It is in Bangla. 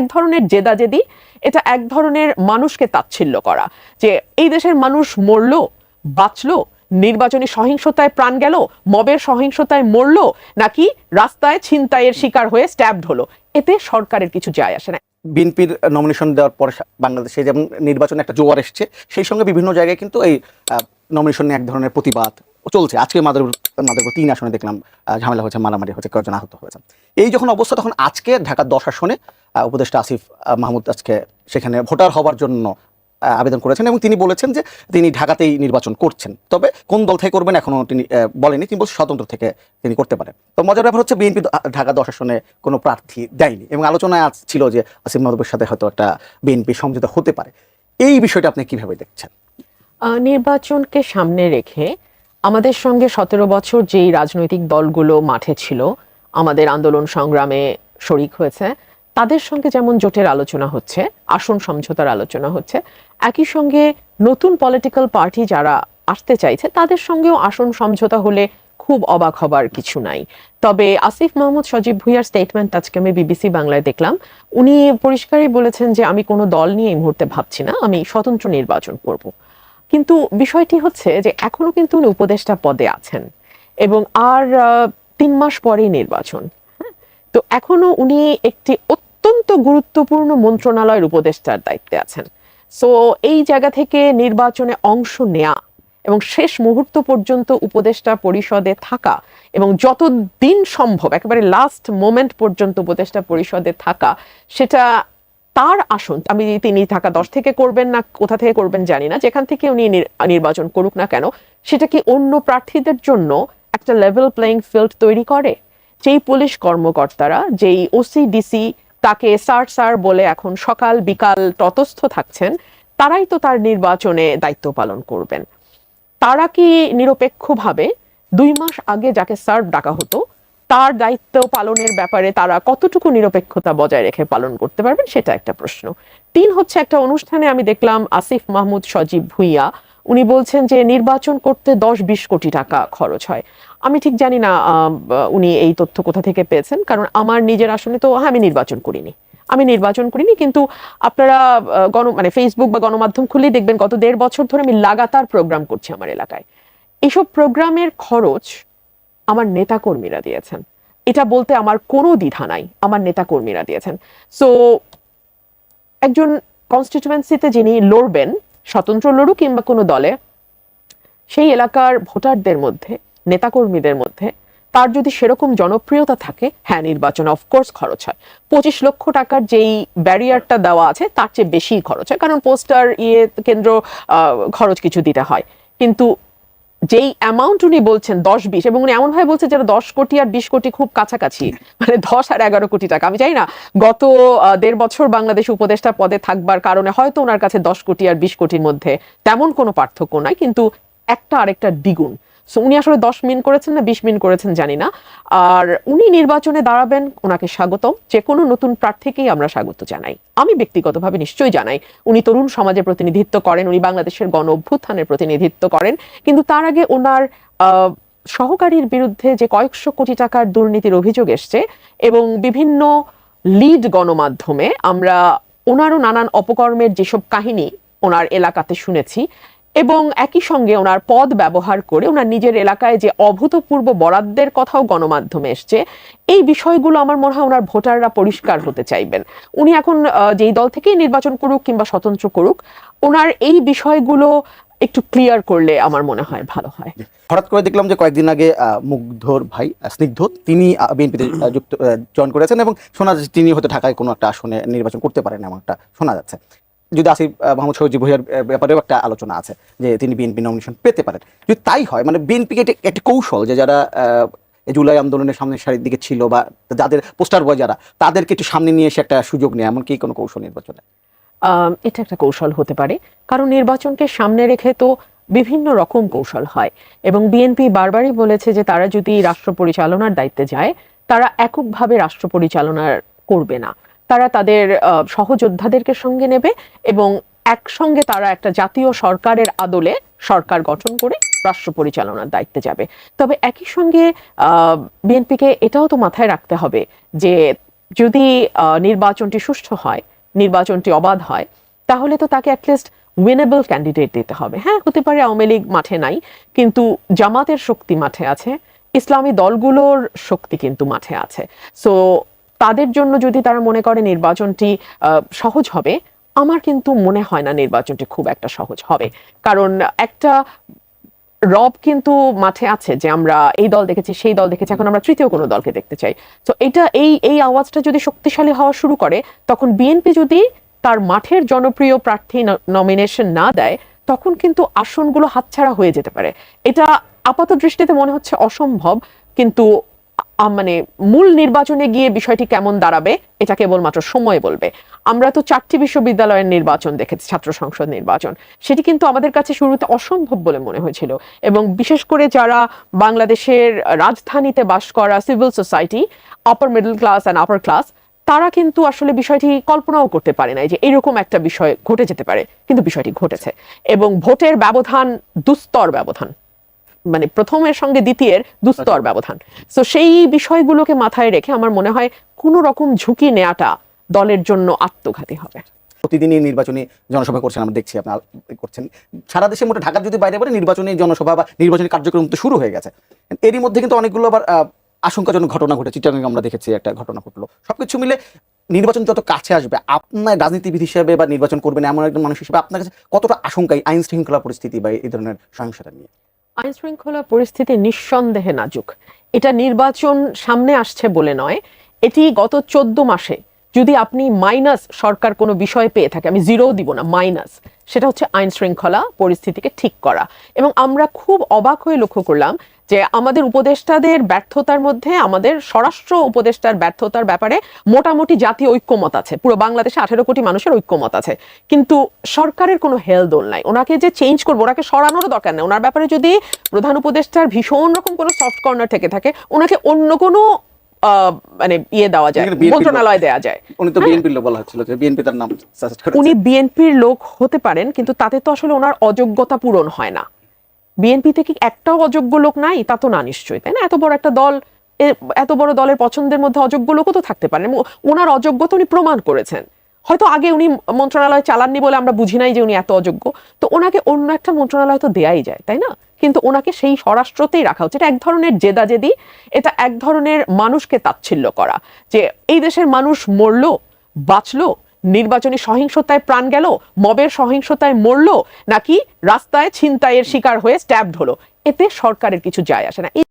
এক ধরনের জেদাজেদি, এটা এক ধরনের মানুষকে তাচ্ছিল্য করা। যে এই দেশের মানুষ মরলো, বাঁচলো, নির্বাচনী সহিংসতায় প্রাণ গেল, মবের সহিংসতায় মরলো, নাকি রাস্তায় ছিনতাইয়ের শিকার হয়ে স্ট্যাবড হলো। এতে সরকারের কিছু যায় আসে না। বিএনপির নমিনেশন দেওয়ার পরে বাংলাদেশে যেমন নির্বাচনে একটা জোয়ার এসছে, সেই সঙ্গে বিভিন্ন জায়গায় কিন্তু এই নমিনেশন এক ধরনের প্রতিবাদ চলছে। আজকে মাদার মাদারপুর তিন আসনে দেখলাম ঝামেলা হয়েছে, মারামারি হয়েছে কয়েকজন আহত হয়েছে। এই যখন অবস্থা, তখন আজকে ঢাকার দশ আসনে উপদেষ্টা আসিফ মাহমুদ আজকে সেখানে ভোটার হবার জন্য আবেদন করেছেন এবং তিনি বলেছেন যে তিনি ঢাকাতেই নির্বাচন করছেন। তবে কোন দল থেকে করবেন এখনও তিনি বলেনি, তিনি বলছেন স্বতন্ত্র থেকে তিনি করতে পারেন। তো মজার ব্যাপার হচ্ছে বিএনপি ঢাকা দশ আসনে কোনো প্রার্থী দেয়নি এবং আলোচনায় আজ ছিল যে আসিফ মাহমুদের সাথে হয়তো একটা বিএনপি সমঝোতা হতে পারে। এই বিষয়টা আপনি কীভাবে দেখছেন? নির্বাচনকে সামনে রেখে আমাদের সঙ্গে সতেরো বছর যেই রাজনৈতিক দলগুলো মাঠে ছিল, আমাদের আন্দোলন সংগ্রামে শরিক হয়েছে তাদের সঙ্গে যেমন জোটের আলোচনা হচ্ছে, আসন সমঝোতার আলোচনা হচ্ছে, একই সঙ্গে নতুন পলিটিক্যাল পার্টি যারা আসতে চাইছে, তাদের সঙ্গেও আসন সমঝোতা হলে খুব অবাক হবার কিছু নাই। তবে আসিফ মাহমুদ সজীব ভুইয়ার স্টেটমেন্ট আজকে আমি বিবিসি বাংলায় দেখলাম। উনি পরিষ্কারই বলেছেন যে, আমি কোনো দল নিয়ে এই মুহূর্তে ভাবছি না, আমি স্বতন্ত্র নির্বাচন করব। কিন্তু বিষয়টি হচ্ছে যে, এখনও কিন্তু উনি উপদেষ্টা পদে আছেন এবং আর তিন মাস পরেই নির্বাচন? তো এখনও উনি একটি অত্যন্ত গুরুত্বপূর্ণ মন্ত্রণালয়ের উপদেষ্টার দায়িত্বে আছেন। সো এই জায়গা থেকে নির্বাচনে অংশ নেয়া এবং শেষ মুহূর্ত পর্যন্ত উপদেষ্টা পরিষদে থাকা এবং যত দিন সম্ভব, একেবারে লাস্ট মোমেন্ট পর্যন্ত উপদেষ্টা পরিষদে থাকা, সেটা তার আসন, আমি তিনি ঢাকা দশ থেকে করবেন না, কোথা থেকে করবেন জানি না, যেখান থেকে উনি নির্বাচন করুক না কেন, সেটা কি অন্য প্রার্থীদের জন্য একটা লেভেল প্লেইং ফিল্ড তৈরি করে? যেই পুলিশ কর্মকর্তারা, যেই ওসি ডিসি তাকে স্যার স্যার বলে এখন সকাল বিকাল তটস্থ থাকছেন, তারাই তো তার নির্বাচনে দায়িত্ব পালন করবেন। তারা কি নিরপেক্ষভাবে দুই মাস আগে যাকে সার্ভ ডাকা হতো, তার দায়িত্ব পালনের ব্যাপারে তারা কতটুকু নিরপেক্ষতা বজায় রেখে পালন করতে পারবেন, সেটা একটা প্রশ্ন। তিন হচ্ছে একটা অনুষ্ঠানে আমি দেখলাম আসিফ মাহমুদ সজীব ভুইয়া উনি বলছেন যে নির্বাচন করতে দশ বিশ কোটি টাকা খরচ হয়। আমি ঠিক জানি না উনি এই তথ্য কোথা থেকে পেয়েছেন কারণ আমার নিজের আসনে তো হ্যাঁ, আমি নির্বাচন করিনি। আমি নির্বাচন করিনি কিন্তু আপনারা গণ মানে ফেসবুক বা গণমাধ্যম খুলেই দেখবেন গত দেড় বছর ধরে আমি লাগাতার প্রোগ্রাম করছি আমার এলাকায়। এইসব প্রোগ্রামের খরচ আমার নেতাকর্মীরা দিয়েছেন। এটা বলতে আমার কোনো দ্বিধা নাই আমার নেতাকর্মীরা দিয়েছেন। সো একজন কনস্টিটিউয়েন্সিতে যিনি লড়বেন স্বতন্ত্র লড়ু কিংবা কোনো দলে, সেই এলাকার ভোটারদের মধ্যে, নেতাকর্মীদের মধ্যে তার যদি সেরকম জনপ্রিয়তা থাকে হ্যাঁ নির্বাচনে অফকোর্স খরচ হয়। পঁচিশ লক্ষ টাকার যেই ব্যারিয়ারটা দেওয়া আছে, তার চেয়ে বেশি খরচ হয়। কারণ পোস্টার ইয়ে কেন্দ্র খরচ কিছু দিতে হয়। কিন্তু যেই অ্যামাউন্ট উনি বলছেন, দশ বিশ, এবং উনি এমনভাবে বলছেন যারা দশ কোটি আর বিশ কোটি খুব কাছাকাছি মানে দশ আর এগারো কোটি টাকা। আমি চাই না, গত দেড় বছর বাংলাদেশ উপদেষ্টা পদে থাকবার কারণে হয়তো ওনার কাছে দশ কোটি আর বিশ কোটির মধ্যে তেমন কোনো পার্থক্য নাই, কিন্তু একটা আরেকটা দ্বিগুণ। সো উনি আসলে দশ মিন করেছেন না, বিশ মিন করেছেন জানি না। আর উনি নির্বাচনে দাঁড়াবেন, ওনাকে স্বাগতম। যে কোনো নতুন প্রার্থীকেই আমরা স্বাগত জানাই। আমি ব্যক্তিগতভাবে নিশ্চয়ই জানাই। উনি তরুণ সমাজের প্রতিনিধিত্ব করেন, উনি বাংলাদেশের গণ অভ্যুত্থানের প্রতিনিধিত্ব করেন। কিন্তু তার আগে ওনার সহকারীর বিরুদ্ধে যে কয়েকশো কোটি টাকার দুর্নীতির অভিযোগ এসছে এবং বিভিন্ন লিড গণমাধ্যমে আমরা ওনারও নানান অপকর্মের যেসব কাহিনী ওনার এলাকাতে শুনেছি এবং একই সঙ্গে ওনার পদ ব্যবহার করে ওনার নিজের এলাকায় যে অভূতপূর্ব বরাদ্দের কথাও গণমাধ্যমে এসছে, এই বিষয়গুলো আমার মনে হয় ওনার ভোটাররা পরিষ্কার হতে চাইবেন। উনি এখন যেই দল থেকেই নির্বাচন করুক কিংবা স্বতন্ত্র করুক, ওনার এই বিষয়গুলো একটু ক্লিয়ার করলে আমার মনে হয় ভালো হয়। হঠাৎ করে দেখলাম যে কয়েকদিন আগে মুগ্ধর ভাই স্নিগ্ধ, তিনি বিএনপিতে যুক্ত জয়েন করেছেন এবং শোনা যাচ্ছে তিনি হয়তো ঢাকায় কোনো একটা আসনে নির্বাচন করতে পারেন এমন একটা শোনা যাচ্ছে। যদি আসিফ আহ, মোহাম্মদ সজিব ভুইয়ার ব্যাপারেও একটা আলোচনা আছে যে তিনি বিএনপি নমিনেশন পেতে পারেন। যদি তাই হয় মানে বিএনপিকে একটি কৌশল যে যারা জুলাই আন্দোলনের সামনের সারির দিকে ছিল বা যাদের পোস্টার বয় যারা তাদেরকে একটু সামনে নিয়ে এসে একটা সুযোগ নেয় এমনকি কোনো কৌশল নির্বাচনে? এটা একটা কৌশল হতে পারে। কারণ নির্বাচনকে সামনে রেখে তো বিভিন্ন রকম কৌশল হয়। এবং বিএনপি বারবারই বলেছে যে তারা যদি রাষ্ট্র পরিচালনার দায়িত্বে যায় তারা এককভাবে রাষ্ট্র পরিচালনা করবে না। তারা তাদের সহযোদ্ধাদেরকে সঙ্গে নেবে এবং একসঙ্গে তারা একটা জাতীয় সরকারের আদলে সরকার গঠন করে রাষ্ট্র পরিচালনার দায়িত্বে যাবে। তবে একই সঙ্গে বিএনপিকে এটাও তো মাথায় রাখতে হবে যে যদি নির্বাচনটি সুষ্ঠু হয়, নির্বাচনটি অবাধ হয়, তাহলে তো তাকে অ্যাটলিস্ট উইনেবল ক্যান্ডিডেট দিতে হবে। হ্যাঁ হতে পারে আওয়ামী লীগ মাঠে নাই, কিন্তু জামাতের শক্তি মাঠে আছে, ইসলামী দলগুলোর শক্তি কিন্তু মাঠে আছে। সো তাদের জন্য যদি তারা মনে করে নির্বাচনটি সহজ হবে, আমার কিন্তু মনে হয় না নির্বাচনটি খুব একটা সহজ হবে। কারণ একটা রব কিন্তু মাঠে আছে যে আমরা এই দল দেখেছি, সেই দল দেখেছি, এখন আমরা তৃতীয় কোনো দলকে দেখতে চাই। তো এটা, এই এই আওয়াজটা যদি শক্তিশালী হওয়া শুরু করে, তখন বিএনপি যদি তার মাঠের জনপ্রিয় প্রার্থী নমিনেশন না দেয়, তখন কিন্তু আসনগুলো হাতছাড়া হয়ে যেতে পারে। এটা আপাত দৃষ্টিতে মনে হচ্ছে অসম্ভব, কিন্তু মানে মূল নির্বাচনে গিয়ে বিষয়টি কেমন দাঁড়াবে, এটা কেবলমাত্র সময় বলবে। আমরা তো চারটি বিশ্ববিদ্যালয়ের নির্বাচন দেখেছি, ছাত্র সংসদ নির্বাচন। সেটি কিন্তু আমাদের কাছে শুরুতে অসম্ভব বলে মনে হয়েছিল। এবং বিশেষ করে যারা বাংলাদেশের রাজধানীতে বাস করা civil society upper middle class and upper class তারা কিন্তু আসলে বিষয়টি কল্পনাও করতে পারে নাই যে এরকম একটা বিষয় ঘটে যেতে পারে। কিন্তু বিষয়টি ঘটেছে। এবং ভোটের ব্যবধান, দুস্তর ব্যবধান। মানে প্রথমের সঙ্গে দ্বিতীয়ের দুস্তর ব্যবধান। তো সেই বিষয়গুলোকে মাথায় রেখে আমার মনে হয় কোনো রকম ঝুঁকি নেওয়াটা দলের জন্য আত্মঘাতী হবে। প্রতিদিনই নির্বাচনী জনসভা করছেন আমরা দেখছি আপনার করছেন। সারা দেশে মোটে ঢাকার যদি বাইরে বলে নির্বাচনী জনসভা বা নির্বাচনী কার্যক্রম তো শুরু হয়ে গেছে। এরই মধ্যে কিন্তু অনেকগুলো আবার আশঙ্কাজনক ঘটনা ঘটেছে। চিটাগাং আমরা দেখেছি একটা ঘটনা ঘটলো। সবকিছু মিলে নির্বাচন যত কাছে আসবে আপনার রাজনীতিবিদ হিসেবে বা নির্বাচন করবেন এমন একজন মানুষ হিসেবে আপনার কাছে কতটা আশঙ্কা আইন শৃঙ্খলা পরিস্থিতি বা এই ধরনের সহিংসতা নিয়ে? আইন শৃঙ্খলা পরিস্থিতি নিঃসন্দেহে নাজুক। এটা নির্বাচন সামনে আসছে বলে নয়, এটি গত চোদ্দ মাসে যদি আপনি মাইনাস সরকার কোনো বিষয় পেয়ে থাকে, আমি জিরো দিব না, মাইনাস, সেটা হচ্ছে আইন শৃঙ্খলা পরিস্থিতিকে ঠিক করা। এবং আমরা খুব অবাক হয়ে লক্ষ্য করলাম যে আমাদের উপদেষ্টাদের ব্যর্থতার মধ্যে আমাদের স্বরাষ্ট্র উপদেষ্টার ব্যর্থতার ব্যাপারে মোটামুটি জাতীয় ঐক্যমত আছে। পুরো বাংলাদেশে আঠেরো কোটি মানুষের ঐক্যমত আছে। কিন্তু সরকারের কোনো হেলদোল নাই। ওনাকে যে চেঞ্জ করব ওনাকে সরানোরও দরকার নেই। ওনার ব্যাপারে যদি প্রধান উপদেষ্টার ভীষণ রকম কোনো সফট কর্নার থেকে থাকে ওনাকে অন্য কোনো আহ, মানে ইয়ে দেওয়া যায়। মন্ত্রণালয় দেওয়া যায়। উনি তো বিএনপির লোক বলা হচ্ছিল যে বিএনপি তার নাম উনি বিএনপির লোক হতে পারেন কিন্তু তাতে তো আসলে ওনার অযোগ্যতা পূরণ হয় না। বিএনপিতে কি একটাও অযোগ্য লোক নাই, তা তো না নিশ্চয়ই, তাই না? এত বড় একটা দল এত বড় দলের পছন্দের মধ্যে অযোগ্য লোকও তো থাকতে পারেন ওনার অযোগ্যতা উনি প্রমাণ করেছেন। হয়তো আগে উনি মন্ত্রণালয় চালাননি বলে আমরা বুঝি নাই যে উনি এত অযোগ্য। তো ওনাকে অন্য একটা মন্ত্রণালয় তো দেয়াই যায়, তাই না? কিন্তু ওনাকে সেই স্বরাষ্ট্রতেই রাখা হচ্ছে। এটা এক ধরনের জেদাজেদি, এটা এক ধরনের মানুষকে তাচ্ছিল্য করা। যে এই দেশের মানুষ মরলো, বাঁচলো নির্বাচনী সহিংসতায় প্রাণ গেল, মবের সহিংসতায় মরল, নাকি রাস্তায় ছিনতাইয়ের শিকার হয়ে স্ট্যাবড হলো? এতে সরকারের কিছু যায় আসে না।